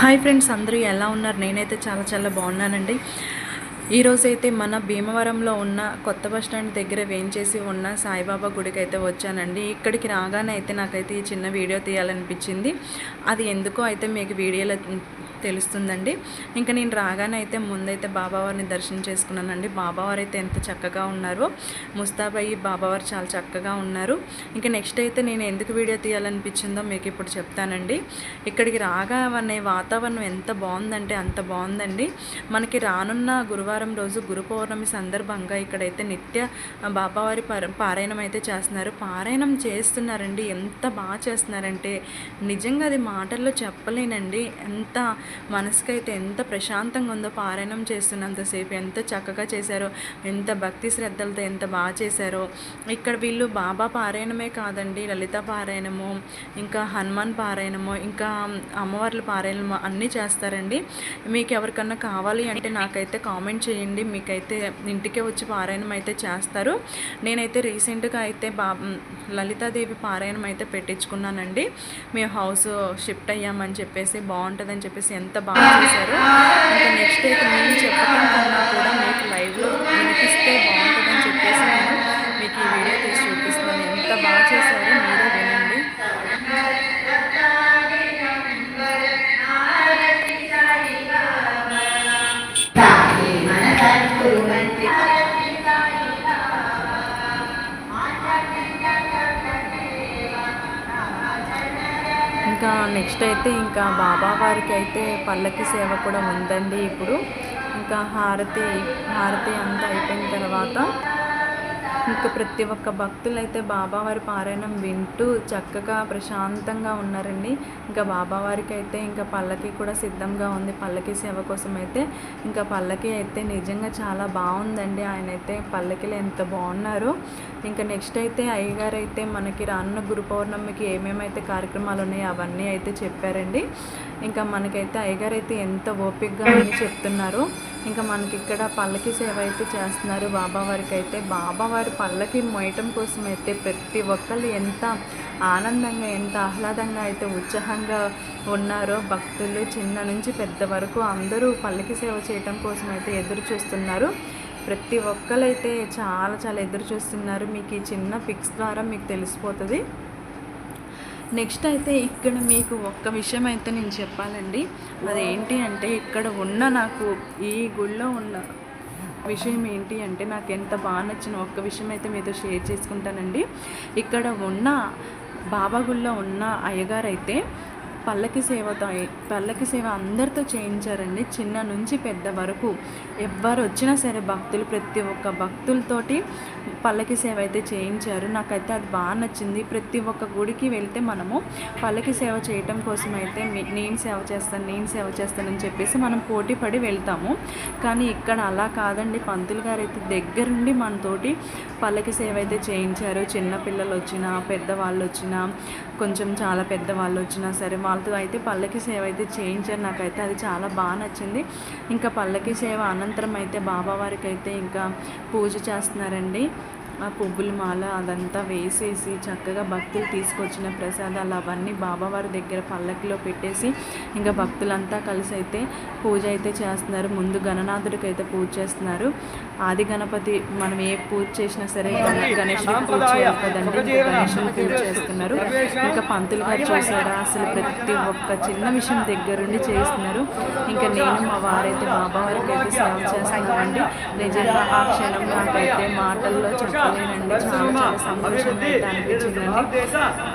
Hi friends అందరూ ఎలా ఉన్నారు? నేనైతే చాలా చాలా బాగున్నానండి. ఈరోజైతే మన భీమవరంలో ఉన్న కొత్త బస్ స్టాండ్ దగ్గర వేయించేసి ఉన్న సాయిబాబా గుడికి అయితే వచ్చానండి. ఇక్కడికి రాగానే అయితే నాకైతే ఈ చిన్న వీడియో తీయాలనిపించింది. అది ఎందుకో అయితే మీకు వీడియోలో తెలుస్తుందండి. ఇంకా నేను రాగానే అయితే ముందైతే బాబావారిని దర్శనం చేసుకున్నానండి. బాబావారు అయితే ఎంత చక్కగా ఉన్నారో ముస్తాబయ్యి బాబావారు చాలా చక్కగా ఉన్నారు. ఇంకా నెక్స్ట్ అయితే నేను ఎందుకు వీడియో తీయాలనిపించిందో మీకు ఇప్పుడు చెప్తానండి. ఇక్కడికి రాగానే వాతావరణం ఎంత బాగుందంటే అంత బాగుందండి. మనకి రానున్న గురువారం రోజు గురు పౌర్ణమి సందర్భంగా ఇక్కడైతే నిత్య బాబావారి పారాయణం అయితే చేస్తున్నారు. పారాయణం చేస్తున్నారండి. ఎంత బాగా చేస్తున్నారంటే నిజంగా అది మాటల్లో చెప్పలేనండి. ఎంత మనసుకైతే ఎంత ప్రశాంతంగా ఉందో పారాయణం చేస్తున్నంతసేపు ఎంత చక్కగా చేశారో ఎంత భక్తి శ్రద్ధలతో ఎంత బాగా చేశారో. ఇక్కడ వీళ్ళు బాబా పారాయణమే కాదండి లలిత పారాయణము ఇంకా హనుమాన్ పారాయణము ఇంకా అమ్మవార్ల పారాయణము అన్నీ చేస్తారండి. మీకు ఎవరికన్నా కావాలి అంటే నాకైతే కామెంట్ చేయండి మీకైతే ఇంటికే వచ్చి పారాయణం అయితే చేస్తారు. నేనైతే రీసెంట్గా అయితే బా లలితాదేవి పారాయణం అయితే పెట్టించుకున్నానండి. మేము హౌస్ షిఫ్ట్ అయ్యామని చెప్పేసి బాగుంటుందని చెప్పేసి ఎంత బాగా చేశారు. ఇంకా నెక్స్ట్ అయితే నేను చెప్పడం కన్నా కూడా మీకు లైవ్లో వినిపిస్తే బాగుంటుందని చెప్పేసి నేను మీకు ఈ వీడియో తీసి చూపిస్తున్నాను. ఎంత బాగా చేశారో ఇంకా నెక్స్ట్ అయితే ఇంకా బాబా వారికి అయితే పల్లకి సేవ కూడా ఉందండి ఇప్పుడు. ఇంకా హారతి హారతి అంతా అయిపోయిన తర్వాత ఇంకా ప్రతి ఒక్క భక్తులు అయితే బాబావారి పారాయణం వింటూ చక్కగా ప్రశాంతంగా ఉన్నారండి. ఇంకా బాబావారికి అయితే ఇంకా పల్లకి కూడా సిద్ధంగా ఉంది. పల్లకి సేవ కోసం అయితే ఇంకా పల్లకి అయితే నిజంగా చాలా బాగుందండి. ఆయన అయితే పల్లకిలు ఎంత బాగున్నారు. ఇంకా నెక్స్ట్ అయితే అయ్యగారు అయితే మనకి రానున్న గురు పౌర్ణమికి ఏమేమైతే కార్యక్రమాలు ఉన్నాయో అవన్నీ అయితే చెప్పారండి. ఇంకా మనకైతే అయ్యగారు అయితే ఎంత ఓపికగా అని చెప్తున్నారు. ఇంకా మనకి ఇక్కడ పల్లకి సేవ అయితే చేస్తున్నారు. బాబావారికి అయితే బాబావారి పల్లకి మోయటం కోసం అయితే ప్రతి ఒక్కళ్ళు ఎంత ఆనందంగా ఎంత ఆహ్లాదంగా అయితే ఉత్సాహంగా ఉన్నారో భక్తులు చిన్న నుంచి పెద్ద వరకు అందరూ పల్లకి సేవ చేయటం కోసం అయితే ఎదురు చూస్తున్నారు. ప్రతి ఒక్కరైతే చాలా చాలా ఎదురు చూస్తున్నారు. మీకు ఈ చిన్న పిక్స్ ద్వారా మీకు తెలిసిపోతుంది. నెక్స్ట్ అయితే ఇక్కడ మీకు ఒక్క విషయం అయితే నేను చెప్పాలండి. అదేంటి అంటే ఇక్కడ ఉన్న నాకు ఈ గుళ్ళో ఉన్న విషయం ఏంటి అంటే నాకు ఎంత బాగా నచ్చిన ఒక్క విషయం అయితే మీతో షేర్ చేసుకుంటానండి. ఇక్కడ ఉన్న బాబా గుళ్ళో ఉన్న అయ్యగారు అయితే పల్లకి సేవతో పల్లకి సేవ అందరితో చేయించారండి. చిన్న నుంచి పెద్ద వరకు ఎవ్వరు వచ్చినా సరే భక్తులు ప్రతి ఒక్క భక్తులతోటి పల్లకి సేవ అయితే చేయించారు. నాకైతే అది బాగా నచ్చింది. ప్రతి ఒక్క గుడికి వెళ్తే మనము పల్లకి సేవ చేయటం కోసం అయితే నేను సేవ చేస్తాను నేను సేవ చేస్తానని చెప్పేసి మనం పోటీ పడి వెళ్తాము. కానీ ఇక్కడ అలా కాదండి. పంతులు గారు అయితే దగ్గరుండి మనతోటి పల్లకి సేవ అయితే చేయించారు. చిన్న పిల్లలు వచ్చినా పెద్దవాళ్ళు వచ్చినా కొంచెం చాలా పెద్దవాళ్ళు వచ్చినా సరే వాళ్ళతో అయితే పల్లకి సేవ అయితే చేయించారు. నాకైతే అది చాలా బాగా నచ్చింది. ఇంకా పల్లకి సేవ అనంతరం అయితే బాబావారికి అయితే ఇంకా పూజ చేస్తున్నారండి. ఆ పువ్వుల మాల అదంతా వేసేసి చక్కగా భక్తులు తీసుకొచ్చిన ప్రసాదాలు అవన్నీ బాబావారి దగ్గర పల్లకిలో పెట్టేసి ఇంకా భక్తులంతా కలిసి అయితే పూజ అయితే చేస్తున్నారు. ముందు గణనాథుడికి అయితే పూజ చేస్తున్నారు. ఆది గణపతి మనం ఏ పూజ చేసినా సరే గణ- గణేశుడికి పూజ చేయాలి గణేశుడికి పూజ చేస్తున్నారు. ఇంకా పంతులు గారు చూసారా? అసలు ప్రతి ఒక్క చిన్న విషయం దగ్గరుండి చేస్తున్నారు ఇంకా నేను మా వారైతే బాబావారికి అయితే సేవ చేస్తున్నామండి. నిజంగా ఆ క్షణం నాకైతే మాటల్లో చెప్పలేనండి చాలా చాలా సంతోషంగా అయితే అనిపించిందండి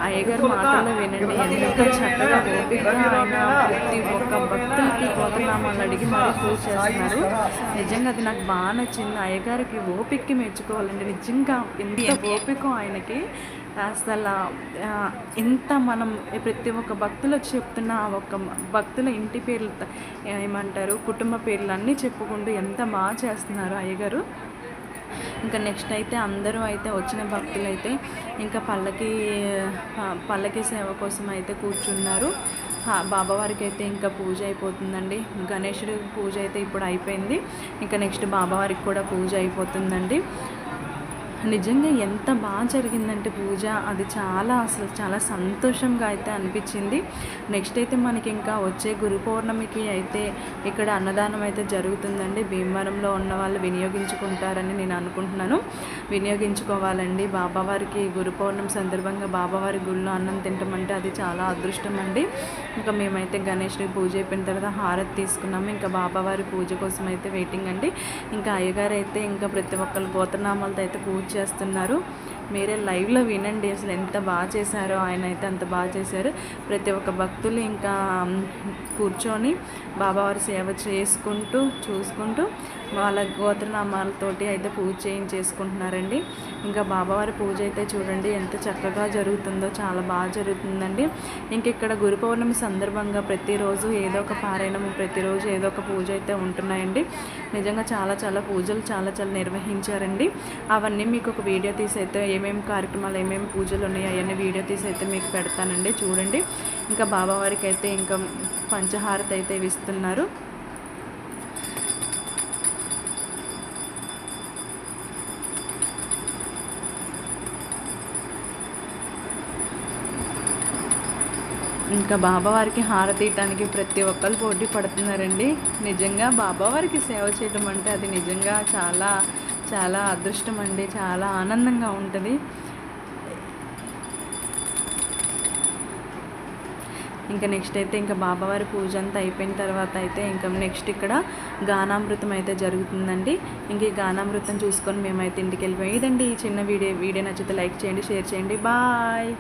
అయ్యగారు మాటల్లో వినండి. ఎంత చక్కగా ఓపికగా ఆయన ప్రతి ఒక్క భక్తులకి గోతనామాలు అడిగి మరీ పూజ చేస్తున్నారు. నిజంగా అది నాకు బాగా నచ్చింది. అయ్యగారికి ఓపికకి మెచ్చుకోవాలండి. నిజంగా ఎంత ఓపిక ఆయనకి. అసలు ఎంత మనం ప్రతి ఒక్క భక్తులు చెప్తున్న ఆ ఒక్క భక్తుల ఇంటి పేర్లు ఏమంటారు కుటుంబ పేర్లు అన్నీ చెప్పుకుంటూ ఎంత బాగా చేస్తున్నారు అయ్యగారు. ఇంకా నెక్స్ట్ అయితే అందరూ అయితే వచ్చిన భక్తులు అయితే ఇంకా పల్లకి పల్లకి సేవ కోసం అయితే కూర్చున్నారు. బాబావారికి అయితే ఇంకా పూజ అయిపోతుందండి. గణేశుడి పూజ అయితే ఇప్పుడు అయిపోయింది. ఇంకా నెక్స్ట్ బాబావారికి కూడా పూజ అయిపోతుందండి. నిజంగా ఎంత బాగా జరిగిందంటే పూజ. అది చాలా అసలు చాలా సంతోషంగా అయితే అనిపించింది. నెక్స్ట్ అయితే మనకి ఇంకా వచ్చే గురు పౌర్ణమికి అయితే ఇక్కడ అన్నదానం అయితే జరుగుతుందండి. భీమవరంలో ఉన్న వాళ్ళు వినియోగించుకుంటారని నేను అనుకుంటున్నాను. వినియోగించుకోవాలండి. బాబావారికి గురు పౌర్ణమి సందర్భంగా బాబావారి గుళ్ళో అన్నం తింటామంటే అది చాలా అదృష్టం అండి. ఇంకా మేమైతే గణేష్కి పూజ అయిపోయిన తర్వాత హారతి తీసుకున్నాము. ఇంకా బాబావారి పూజ కోసం అయితే వెయిటింగ్ అండి. ఇంకా అయ్యగారు అయితే ఇంకా ప్రతి ఒక్కరు గోత్రనామాలతో అయితే పూజ చేస్తున్నారు. మీరే లైవ్లో వినండి. అసలు ఎంత బాగా చేశారో ఆయన అయితే అంత బాగా చేశారు. ప్రతి ఒక్క భక్తులు ఇంకా కూర్చొని బాబావారి సేవ చేసుకుంటూ చూసుకుంటూ వాళ్ళ గోత్రనామాలతోటి అయితే పూజ చేయించేసుకుంటున్నారండి. ఇంకా బాబావారి పూజ అయితే చూడండి ఎంత చక్కగా జరుగుతుందో చాలా బాగా జరుగుతుందండి. ఇంక ఇక్కడ గురు పౌర్ణమి సందర్భంగా ప్రతిరోజు ఏదో ఒక పారాయణము ప్రతిరోజు ఏదో ఒక పూజ అయితే ఉంటున్నాయండి. నిజంగా చాలా చాలా పూజలు చాలా చాలా నిర్వహించారండి. అవన్నీ మీకు ఒక వీడియో తీసి అయితే ఏమేమి కార్యక్రమాలు ఏమేమి పూజలు ఉన్నాయో అవన్నీ వీడియో తీసి అయితే మీకు పెడతానండి. చూడండి. ఇంకా బాబావారికి అయితే ఇంకా పంచహారత అయితే ఇస్తున్నారు. ఇంకా బాబావారికి హారతి ప్రతి ఒక్కరు పోటీ పడుతున్నారండి. నిజంగా బాబావారికి సేవ చేయడం అంటే అది నిజంగా చాలా చాలా అదృష్టం అండి. చాలా ఆనందంగా ఉంటుంది. ఇంకా నెక్స్ట్ అయితే ఇంకా బాబావారి పూజ అంతా అయిపోయిన తర్వాత అయితే ఇంకా నెక్స్ట్ ఇక్కడ గానామృతం అయితే జరుగుతుందండి. ఇంక ఈ గానామృతం చూసుకొని మేమైతే ఇంటికి వెళ్ళిపోయి ఇదండి. ఈ చిన్న వీడియో వీడియో నచ్చితే లైక్ చేయండి షేర్ చేయండి. బాయ్!